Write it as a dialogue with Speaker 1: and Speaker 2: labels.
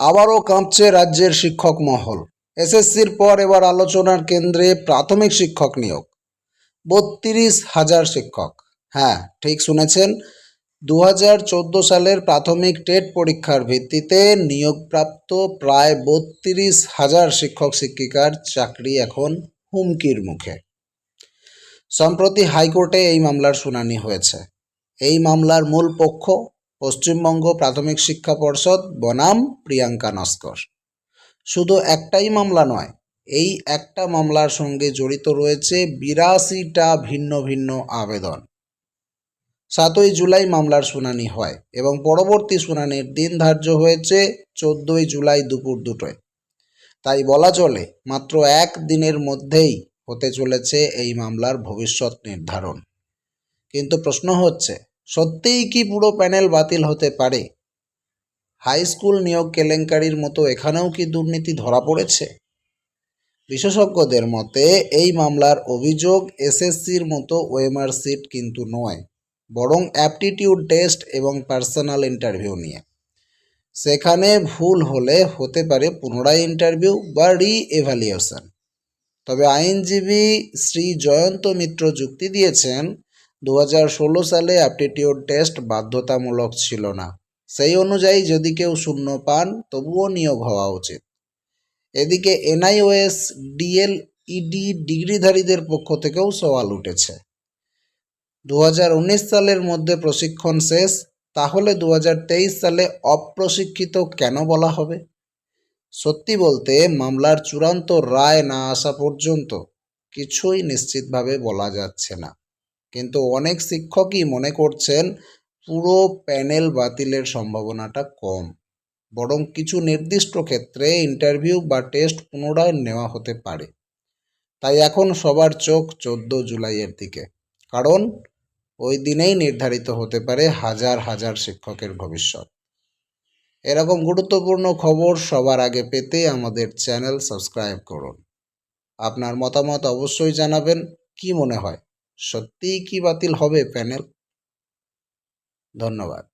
Speaker 1: আবারও কাঁপছে রাজ্যের শিক্ষক মহল। এসএসসির পর এবার আলোচনার কেন্দ্রে প্রাথমিক শিক্ষক নিয়োগ। বত্রিশ হাজার শিক্ষক। হ্যাঁ ঠিক শুনেছেন। দু হাজার চোদ্দ সালের প্রাথমিক টেট পরীক্ষার ভিত্তিতে নিয়োগপ্রাপ্ত প্রায় বত্রিশ হাজার শিক্ষক শিক্ষিকার চাকরি এখন হুমকির মুখে। সম্প্রতি হাইকোর্টে এই মামলার শুনানি হয়েছে। এই মামলার মূল পক্ষ পশ্চিমবঙ্গ প্রাথমিক শিক্ষা পর্ষদ, বনাম, প্রিয়াঙ্কা নস্কর। শুধু একটাই মামলা নয়, এই একটা মামলার সঙ্গে জড়িত রয়েছে বিরাশিটা ভিন্ন ভিন্ন আবেদন। সাতই জুলাই মামলার শুনানি হয় এবং পরবর্তী শুনানির দিন ধার্য হয়েছে চোদ্দই জুলাই দুপুর দুটোয়। তাই বলা চলে, মাত্র এক দিনের মধ্যেই হতে চলেছে এই মামলার ভবিষ্যৎ নির্ধারণ। কিন্তু প্রশ্ন হচ্ছে সত্যিই কি পুরো প্যানেল বাতিল হতে পারে? হাই স্কুল নিয়োগ কেলেঙ্কারির মতো এখানেও কি দুর্নীতি ধরা পড়েছে? বিশেষজ্ঞদের মতে, এই মামলার অভিযোগ এসএসসির মতো ওয়েমার সিট কিন্তু নয়, বরং অ্যাপটিটিউড টেস্ট এবং পার্সোনাল ইন্টারভিউ নিয়ে। সেখানে ভুল হলে হতে পারে পুনরায় ইন্টারভিউ বা রি এভালিউশন তবে আইনজীবী শ্রী জয়ন্ত মিত্র যুক্তি দিয়েছেন দু হাজার ষোলো সালে অ্যাপটিটিউড টেস্ট বাধ্যতামূলক ছিল না। সেই অনুযায়ী যদি কেউ শূন্য পান, তবুও নিয়োগ হওয়া উচিত। এদিকে এনআইওএস, ডিএল, ইডি ডিগ্রিধারীদের পক্ষ থেকেও সওয়াল উঠেছে। দু হাজার উনিশ সালের মধ্যে প্রশিক্ষণ শেষ, তাহলে দু হাজার তেইশ সালে অপ্রশিক্ষিত কেন বলা হবে? সত্যি বলতে, মামলার চূড়ান্ত রায় না আসা পর্যন্ত কিছুই নিশ্চিতভাবে বলা যাচ্ছে না। কিন্তু অনেক শিক্ষকই মনে করছেন পুরো প্যানেল বাতিলের সম্ভাবনাটা কম। বরং কিছু নির্দিষ্ট ক্ষেত্রে ইন্টারভিউ বা টেস্ট পুনরায় নেওয়া হতে পারে। তাই এখন সবার চোখ চোদ্দ জুলাইয়ের দিকে। কারণ ওই দিনেই নির্ধারিত হতে পারে হাজার হাজার শিক্ষকের ভবিষ্যৎ। এরকম গুরুত্বপূর্ণ খবর সবার আগে পেতে আমাদের চ্যানেল সাবস্ক্রাইব করুন। আপনার মতামত অবশ্যই জানাবেন, কি মনে হয়? সত্যিই কি বাতিল হবে প্যানেল? ধন্যবাদ।